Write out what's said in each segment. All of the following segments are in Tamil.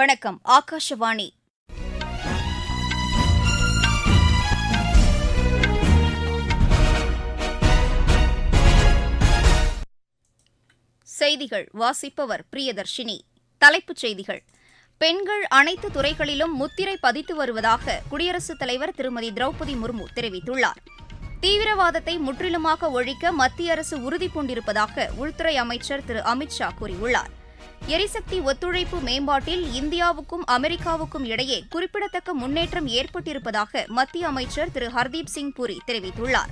வணக்கம் ஆகாஷவாணி. செய்திகள் வாசிப்பவர் பிரியதர்ஷினி. தலைப்புச் செய்திகள். பெண்கள் அனைத்து துறைகளிலும் முத்திரை பதித்து வருவதாக குடியரசுத் தலைவர் திருமதி திரௌபதி முர்மு தெரிவித்துள்ளார். தீவிரவாதத்தை முற்றிலுமாக ஒழிக்க மத்திய அரசு உறுதி பூண்டிருப்பதாக உள்துறை அமைச்சர் திரு அமித் ஷா கூறியுள்ளார். எரிசக்தி ஒத்துழைப்பு மேம்பாட்டில் இந்தியாவுக்கும் அமெரிக்காவுக்கும் இடையே குறிப்பிடத்தக்க முன்னேற்றம் ஏற்பட்டிருப்பதாக மத்திய அமைச்சர் திரு ஹர்தீப் சிங் புரி தெரிவித்துள்ளார்.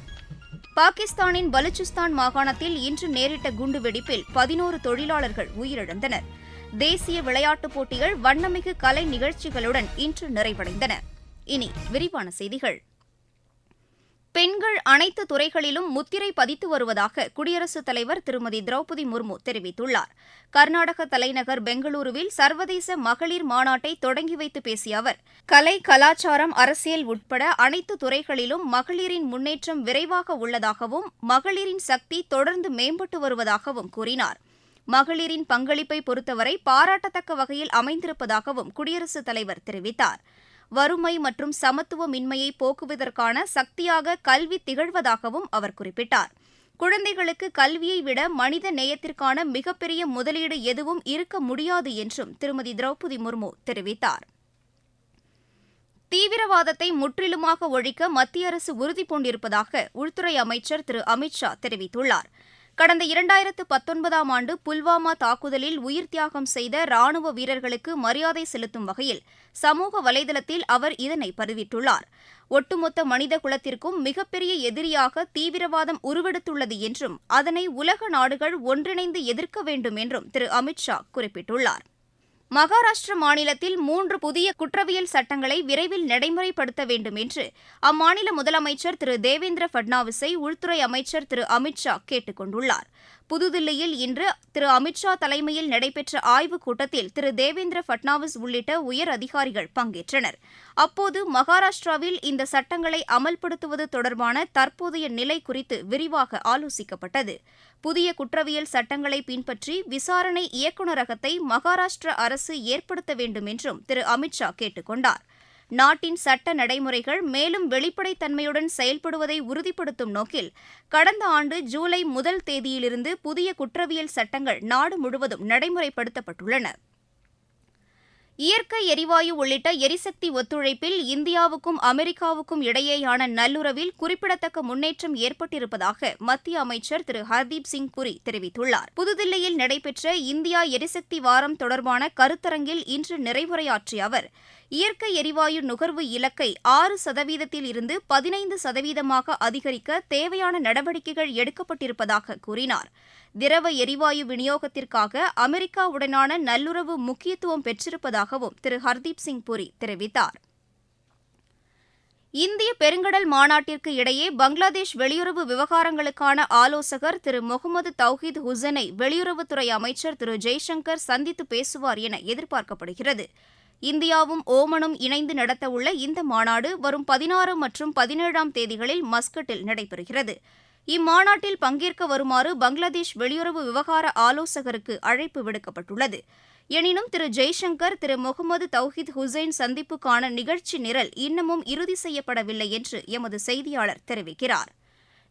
பாகிஸ்தானின் பலுச்சிஸ்தான் மாகாணத்தில் இன்று நேரிட்ட குண்டுவெடிப்பில் பதினோரு தொழிலாளர்கள் உயிரிழந்தனர். தேசிய விளையாட்டுப் போட்டிகள் வண்ணமிகு கலை நிகழ்ச்சிகளுடன் இன்று நிறைவடைந்தன. இனி விரிவான செய்திகள். பெண்கள் அனைத்து துறைகளிலும் முத்திரை பதித்து வருவதாக குடியரசுத் தலைவர் திருமதி திரௌபதி முர்மு தெரிவித்துள்ளார். கர்நாடக தலைநகர் பெங்களூருவில் சர்வதேச மகளிர் மாநாட்டை தொடங்கி வைத்து பேசிய அவர் கலை கலாச்சாரம் அரசியல் உட்பட அனைத்து துறைகளிலும் மகளிரின் முன்னேற்றம் விரைவாக உள்ளதாகவும் மகளிரின் சக்தி தொடர்ந்து மேம்பட்டு வருவதாகவும் கூறினார். மகளிரின் பங்களிப்பை பொறுத்தவரை பாராட்டத்தக்க வகையில் அமைந்திருப்பதாகவும் குடியரசுத் தலைவர் தெரிவித்தார். வறுமை மற்றும் சமத்துவமின்மையை போக்குவதற்கான சக்தியாக கல்வி திகழ்வதாகவும் அவர் குறிப்பிட்டார். குழந்தைகளுக்கு கல்வியை விட மனித நேயத்திற்கான மிகப்பெரிய முதலீடு எதுவும் இருக்க முடியாது என்றும் திருமதி திரௌபதி முர்மு தெரிவித்தார். தீவிரவாதத்தை முற்றிலுமாக ஒழிக்க மத்திய அரசு உறுதிபூண்டிருப்பதாக உள்துறை அமைச்சர் திரு அமித் ஷா தெரிவித்துள்ளார். கடந்த இரண்டாயிரத்து பத்தொன்பதாம் ஆண்டு புல்வாமா தாக்குதலில் உயிர் தியாகம் செய்த ராணுவ வீரர்களுக்கு மரியாதை செலுத்தும் வகையில் சமூக வலைதளத்தில் அவர் இதனை பதிவிட்டுள்ளார். ஒட்டுமொத்த மனித குலத்திற்கும் மிகப்பெரிய எதிரியாக தீவிரவாதம் உருவெடுத்துள்ளது என்றும் அதனை உலக நாடுகள் ஒன்றிணைந்து எதிர்க்க வேண்டும் என்றும் திரு அமித் ஷா குறிப்பிட்டுள்ளார். மகாராஷ்டிர மாநிலத்தில் மூன்று புதிய குற்றவியல் சட்டங்களை விரைவில் நடைமுறைப்படுத்த வேண்டும் என்று அம்மாநில முதலமைச்சர் திரு தேவேந்திர பட்னாவிஸை உள்துறை அமைச்சர் திரு அமித் ஷா கேட்டுக் கொண்டுள்ளார் புதுதில்லியில் இன்று திரு அமித்ஷா தலைமையில் நடைபெற்ற ஆய்வுக் கூட்டத்தில் திரு தேவேந்திர பட்னாவிஸ் உள்ளிட்ட உயர் அதிகாரிகள் பங்கேற்றனர். அப்போது மகாராஷ்டிராவில் இந்த சட்டங்களை அமல்படுத்துவது தொடர்பான தற்போதைய நிலை குறித்து விரிவாக ஆலோசிக்கப்பட்டது. புதிய குற்றவியல் சட்டங்களை பின்பற்றி விசாரணை இயக்குநரகத்தை மகாராஷ்டிர அரசு ஏற்படுத்த வேண்டும் என்றும் திரு அமித்ஷா கேட்டுக் கொண்டாா் நாட்டின் சட்ட நடைமுறைகள் மேலும் வெளிப்படைத்தன்மையுடன் செயல்படுவதை உறுதிப்படுத்தும் நோக்கில் கடந்த ஆண்டு ஜூலை முதல் தேதியிலிருந்து புதிய குற்றவியல் சட்டங்கள் நாடு முழுவதும் நடைமுறைப்படுத்தப்பட்டுள்ளன. இயற்கை எரிவாயு உள்ளிட்ட எரிசக்தி ஒத்துழைப்பில் இந்தியாவுக்கும் அமெரிக்காவுக்கும் இடையேயான நல்லுறவில் குறிப்பிடத்தக்க முன்னேற்றம் ஏற்பட்டிருப்பதாக மத்திய அமைச்சர் திரு ஹர்தீப் சிங் புரி தெரிவித்துள்ளார். புதுதில்லியில் நடைபெற்ற இந்தியா எரிசக்தி வாரம் தொடர்பான கருத்தரங்கில் இன்று நிறைவுரையாற்றிய அவர் இயற்கை எரிவாயு நுகர்வு இலக்கை ஆறு சதவீதத்தில் இருந்து பதினைந்து சதவீதமாக அதிகரிக்க தேவையான நடவடிக்கைகள் எடுக்கப்பட்டிருப்பதாக கூறினார். திரவ எரிவாயு விநியோகத்திற்காக அமெரிக்காவுடனான நல்லுறவு முக்கியத்துவம் பெற்றிருப்பதாகவும் திரு ஹர்தீப் சிங் புரி தெரிவித்தார். இந்திய பெருங்கடல் மாநாட்டிற்கு இடையே பங்களாதேஷ் வெளியுறவு விவகாரங்களுக்கான ஆலோசகர் திரு முகமது தௌஹீத் ஹுசனை வெளியுறவுத்துறை அமைச்சர் திரு ஜெய்சங்கர் சந்தித்து பேசுவார் என எதிர்பார்க்கப்படுகிறது. இந்தியாவும் ஓமனும் இணைந்து நடத்தவுள்ள இந்த மாநாடு வரும் பதினாறு மற்றும் பதினேழாம் தேதிகளில் மஸ்கட்டில் நடைபெறுகிறது. இம்மாநாட்டில் பங்கேற்க வருமாறு பங்களாதேஷ் வெளியுறவு விவகார ஆலோசகருக்கு அழைப்பு விடுக்கப்பட்டுள்ளது. எனினும் திரு ஜெய்சங்கர் திரு முகமது தௌஹித் ஹுசைன் சந்திப்புக்கான நிகழ்ச்சி நிரல் இன்னமும் இறுதி செய்யப்படவில்லை என்று எமது செய்தியாளர் தெரிவிக்கிறார்.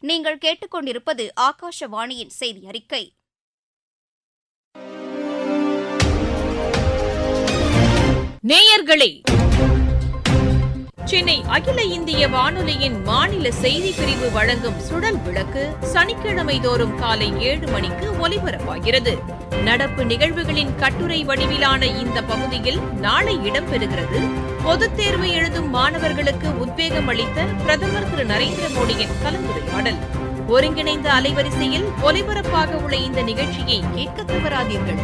நீங்கள் கேட்டுக்கொண்டிருப்பது ஆகாஷவாணியின் செய்தி அறிக்கை நேயர்களே சென்னை அகில இந்திய வானொலியின் மாநில செய்தி பிரிவு வழங்கும் சுழல் விளக்கு சனிக்கிழமை தோறும் காலை ஏழு மணிக்கு ஒலிபரப்பாகிறது. நடப்பு நிகழ்வுகளின் கட்டுரை வடிவிலான இந்த பகுதியில் நாளை இடம்பெறுகிறது. பொதுத் தேர்வு எழுதும் மாணவர்களுக்கு உத்வேகம் அளித்த பிரதமர் திரு நரேந்திர மோடியின் கலந்துரையாடல். ஒருங்கிணைந்த அலைவரிசையில் ஒலிபரப்பாக உள்ள இந்த நிகழ்ச்சியை கேட்க தவறாதீர்கள்.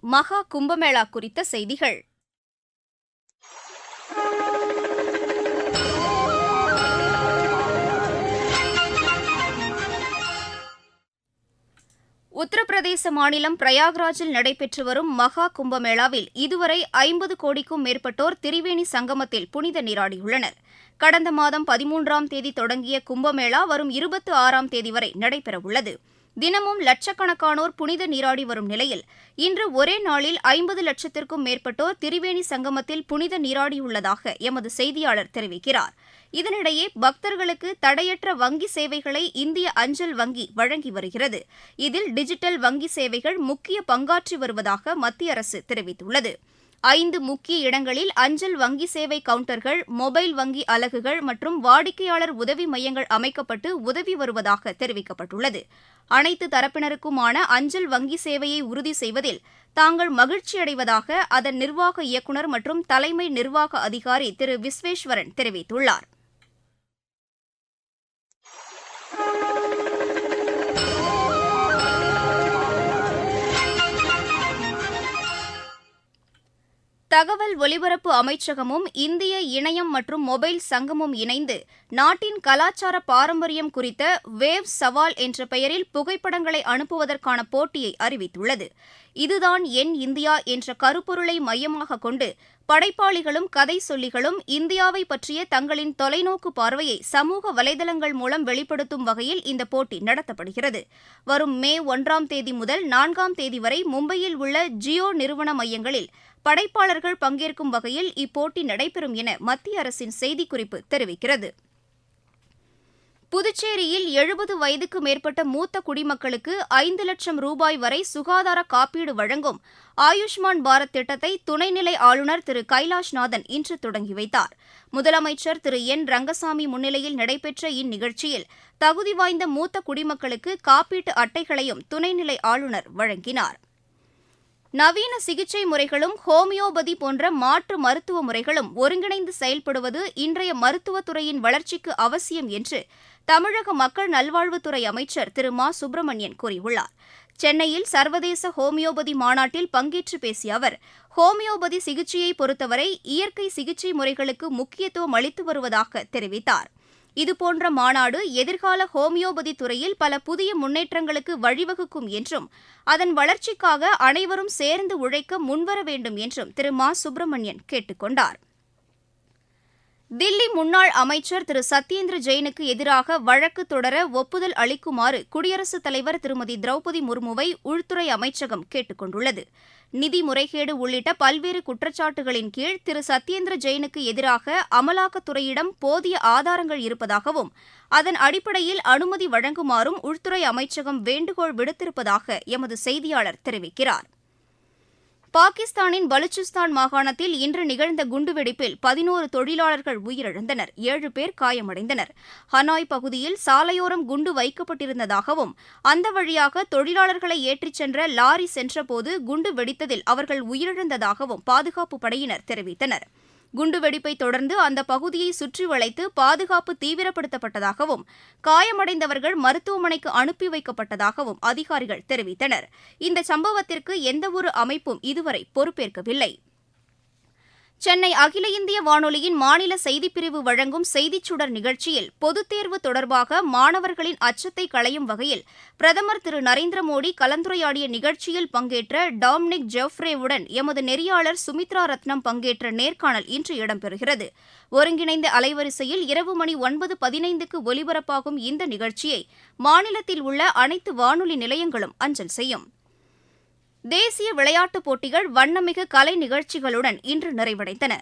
மகா கும்பமேளா குறித்த செய்திகள். உத்தரப்பிரதேச மாநிலம் பிரயாக்ராஜில் நடைபெற்று வரும் மகா கும்பமேளாவில் இதுவரை ஐம்பது கோடிக்கும் மேற்பட்டோர் திரிவேணி சங்கமத்தில் புனித நீராடியுள்ளனர். கடந்த மாதம் பதிமூன்றாம் தேதி தொடங்கிய கும்பமேளா வரும் இருபத்தி ஆறாம் தேதி வரை நடைபெறவுள்ளது. தினமும் லட்சக்கணக்கானோர் புனித நீராடி வரும் நிலையில் இன்று ஒரே நாளில் ஐம்பது லட்சத்திற்கும் மேற்பட்டோர் திரிவேணி சங்கமத்தில் புனித நீராடியுள்ளதாக எமது செய்தியாளர் தெரிவிக்கிறார். இதனிடையே பக்தர்களுக்கு தடையற்ற வங்கி சேவைகளை இந்திய அஞ்சல் வங்கி வழங்கி வருகிறது. இதில் டிஜிட்டல் வங்கி சேவைகள் முக்கிய பங்காற்றி வருவதாக மத்திய அரசு தெரிவித்துள்ளது. ஐந்து முக்கிய இடங்களில் அஞ்சல் வங்கி சேவை கவுண்டர்கள் மொபைல் வங்கி அலகுகள் மற்றும் வாடிக்கையாளர் உதவி மையங்கள் அமைக்கப்பட்டு உதவி வருவதாக தெரிவிக்கப்பட்டுள்ளது. அனைத்து தரப்பினருக்குமான அஞ்சல் வங்கி சேவையை உறுதி செய்வதில் தாங்கள் மகிழ்ச்சியடைவதாக அதன் நிர்வாக இயக்குநர் மற்றும் தலைமை நிர்வாக அதிகாரி திரு விஸ்வேஸ்வரன் தெரிவித்துள்ளார். தகவல் ஒலிபரப்பு அமைச்சகமும் இந்திய இணையம் மற்றும் மொபைல் சங்கமும் இணைந்து நாட்டின் கலாச்சார பாரம்பரியம் குறித்த வேவ் சவால் என்ற பெயரில் புகைப்படங்களை அனுப்புவதற்கான போட்டியை அறிவித்துள்ளது. இதுதான் என் இந்தியா என்ற கருப்பொருளை மையமாக கொண்டு படைப்பாளிகளும் கதை சொல்லிகளும் இந்தியாவை பற்றிய தங்களின் தொலைநோக்கு பார்வையை சமூக வலைதளங்கள் மூலம் வெளிப்படுத்தும் வகையில் இந்த போட்டி நடத்தப்படுகிறது. வரும் மே ஒன்றாம் தேதி முதல் நான்காம் தேதி வரை மும்பையில் உள்ள ஜியோ நிறுவன மையங்களில் படைப்பாளர்கள் பங்கேற்கும் வகையில் இப்போட்டி நடைபெறும் என மத்திய அரசின் செய்திக்குறிப்பு தெரிவிக்கிறது. புதுச்சேரியில் எழுபது வயதுக்கு மேற்பட்ட மூத்த குடிமக்களுக்கு ஐந்து லட்சம் ரூபாய் வரை சுகாதார காப்பீடு வழங்கும் ஆயுஷ்மான் பாரத் திட்டத்தை துணைநிலை ஆளுநர் திரு கைலாஷ்நாதன் இன்று தொடங்கி வைத்தார். முதலமைச்சர் திரு என் ரங்கசாமி முன்னிலையில் நடைபெற்ற இந்நிகழ்ச்சியில் தகுதி வாய்ந்த மூத்த குடிமக்களுக்கு காப்பீட்டு அட்டைகளையும் துணைநிலை ஆளுநர் வழங்கினார். நவீன சிகிச்சை முறைகளும் ஹோமியோபதி போன்ற மாற்று மருத்துவ முறைகளும் ஒருங்கிணைந்து செயல்படுவது இன்றைய மருத்துவத்துறையின் வளர்ச்சிக்கு அவசியம் என்று தமிழக மக்கள் நல்வாழ்வுத்துறை அமைச்சர் திரு. மா. சுப்பிரமணியன் கூறியுள்ளார். சென்னையில் சர்வதேச ஹோமியோபதி மாநாட்டில் பங்கேற்று பேசிய அவர் ஹோமியோபதி சிகிச்சையை பொறுத்தவரை இயற்கை சிகிச்சை முறைகளுக்கு முக்கியத்துவம் அளித்து வருவதாக தெரிவித்தார். இதுபோன்ற மாநாடு எதிர்கால ஹோமியோபதி துறையில் பல புதிய முன்னேற்றங்களுக்கு வழிவகுக்கும் என்றும் அதன் வளர்ச்சிக்காக அனைவரும் சேர்ந்து உழைக்க முன்வர வேண்டும் என்றும் திரு மா சுப்பிரமணியன் கேட்டுக்கொண்டார். தில்லி முன்னாள் அமைச்சர் திரு. சத்யேந்திர ஜெயினுக்கு எதிராக வழக்கு தொடர ஒப்புதல் அளிக்குமாறு குடியரசுத் தலைவர் திருமதி. திரௌபதி முர்முவை உள்துறை அமைச்சகம் கேட்டுக் கொண்டுள்ளது. நிதி முறைகேடு உள்ளிட்ட பல்வேறு குற்றச்சாட்டுகளின் கீழ் திரு. சத்யேந்திர ஜெயினுக்கு எதிராக அமலாக்கத்துறையிடம் போதிய ஆதாரங்கள் இருப்பதாகவும் அதன் அடிப்படையில் அனுமதி வழங்குமாறும் உள்துறை அமைச்சகம் வேண்டுகோள் விடுத்திருப்பதாக எமது செய்தியாளர் தெரிவிக்கிறார். பாகிஸ்தானின் பலுச்சிஸ்தான் மாகாணத்தில் இன்று நிகழ்ந்த குண்டுவெடிப்பில் பதினோரு தொழிலாளர்கள் உயிரிழந்தனர். ஏழு பேர் காயமடைந்தனர். ஹனாய் பகுதியில் சாலையோரம் குண்டு வைக்கப்பட்டிருந்ததாகவும் அந்த வழியாக தொழிலாளர்களை ஏற்றிச் சென்ற லாரி சென்றபோது குண்டு வெடித்ததில் அவர்கள் உயிரிழந்ததாகவும் பாதுகாப்பு படையினர் தெரிவித்தனர். குண்டுவெடிப்பை தொடர்ந்து அந்த பகுதியை சுற்றி வளைத்து பாதுகாப்பு தீவிரப்படுத்தப்பட்டதாகவும் காயமடைந்தவர்கள் மருத்துவமனைக்கு அனுப்பி வைக்கப்பட்டதாகவும் அதிகாரிகள் தெரிவித்தனர். இந்த சம்பவத்திற்கு எந்தவொரு அமைப்பும் இதுவரை பொறுப்பேற்கவில்லை. சென்னை அகில இந்திய வானொலியின் மாநில செய்திப்பிரிவு வழங்கும் செய்திச் சுடர் நிகழ்ச்சியில் பொதுத் தேர்வு தொடர்பாக மாணவர்களின் அச்சத்தை களையும் வகையில் பிரதமர் திரு நரேந்திர மோடி கலந்துரையாடிய நிகழ்ச்சியில் பங்கேற்ற டாம்னிக் ஜெஃப்ரேவுடன் எமது நெறியாளர் சுமித்ரா ரத்னம் பங்கேற்ற நேர்காணல் இன்று இடம்பெறுகிறது. ஒருங்கிணைந்த அலைவரிசையில் இரவு மணி ஒன்பது பதினைந்துக்கு ஒலிபரப்பாகும் இந்த நிகழ்ச்சியை மாநிலத்தில் உள்ள அனைத்து வானொலி நிலையங்களும் அஞ்சல் செய்யும். தேசிய விளையாட்டுப் போட்டிகள் வண்ணமிகு கலை நிகழ்ச்சிகளுடன் இன்று நிறைவடைந்தன.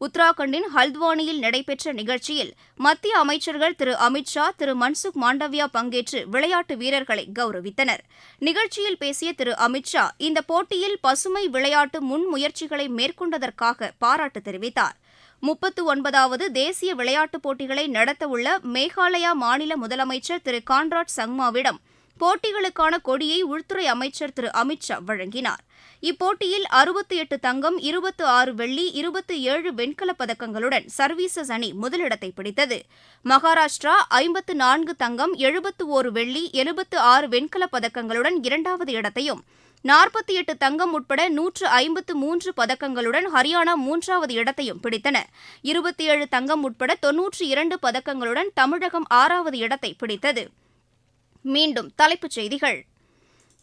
உத்தராகண்டின் ஹல்த்வானியில் நடைபெற்ற நிகழ்ச்சியில் மத்திய அமைச்சர்கள் திரு அமித் ஷா திரு மன்சுக் மாண்டவியா பங்கேற்று விளையாட்டு வீரர்களை கௌரவித்தனர். நிகழ்ச்சியில் பேசிய திரு அமித் ஷா இந்த போட்டியில் பசுமை விளையாட்டு முன்முயற்சிகளை மேற்கொண்டதற்காக பாராட்டு தெரிவித்தார். முப்பத்து ஒன்பதாவது தேசிய விளையாட்டுப் போட்டிகளை நடத்தவுள்ள மேகாலயா மாநில முதலமைச்சர் திரு கான்ராட் சங்மாவிடம் போட்டிகளுக்கான கொடியை உள்துறை அமைச்சர் திரு. அமித்ஷா வழங்கினார். இப்போட்டியில் அறுபத்தி எட்டு தங்கம் இருபத்து ஆறு வெள்ளி இருபத்தி ஏழு வெண்கலப் பதக்கங்களுடன் சர்வீசஸ் அணி முதலிடத்தை பிடித்தது. மகாராஷ்டிரா ஐம்பத்து நான்கு தங்கம் எழுபத்து ஓரு வெள்ளி எழுபத்து ஆறு வெண்கலப் பதக்கங்களுடன் இரண்டாவது இடத்தையும் நாற்பத்தி எட்டு தங்கம் உட்பட நூற்று ஐம்பத்து மூன்று பதக்கங்களுடன் ஹரியானா மூன்றாவது இடத்தையும் பிடித்தன. இருபத்தி ஏழு தங்கம் உட்பட தொன்னூற்றி இரண்டு பதக்கங்களுடன் தமிழகம் ஆறாவது இடத்தை பிடித்தது. மீண்டும் தலைப்புச் செய்திகள்.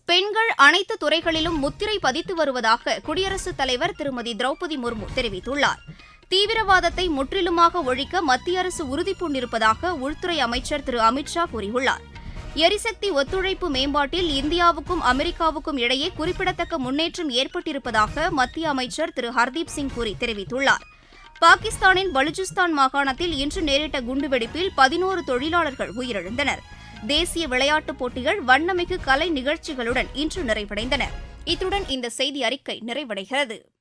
பெண்கள் அனைத்து துறைகளிலும் முத்திரை பதித்து வருவதாக குடியரசுத் தலைவர் திருமதி திரௌபதி முர்மு தெரிவித்துள்ளார். தீவிரவாதத்தை முற்றிலுமாக ஒழிக்க மத்திய அரசு உறுதிபூண்டிருப்பதாக உள்துறை அமைச்சர் திரு. அமித்ஷா கூறியுள்ளார். எரிசக்தி ஒத்துழைப்பு மேம்பாட்டில் இந்தியாவுக்கும் அமெரிக்காவுக்கும் இடையே குறிப்பிடத்தக்க முன்னேற்றம் ஏற்பட்டிருப்பதாக மத்திய அமைச்சர் திரு. ஹர்தீப் சிங் பூரி தெரிவித்துள்ளார். பாகிஸ்தானின் பலுச்சிஸ்தான் மாகாணத்தில் இன்று நேரிட்ட குண்டுவெடிப்பில் பதினோரு தொழிலாளர்கள் உயிரிழந்தனர். தேசிய விளையாட்டுப் போட்டிகள் வண்ணமிகு கலை நிகழ்ச்சிகளுடன் இன்று நிறைவடைந்தன. இத்துடன் இந்த செய்தி அறிக்கை நிறைவடைகிறது.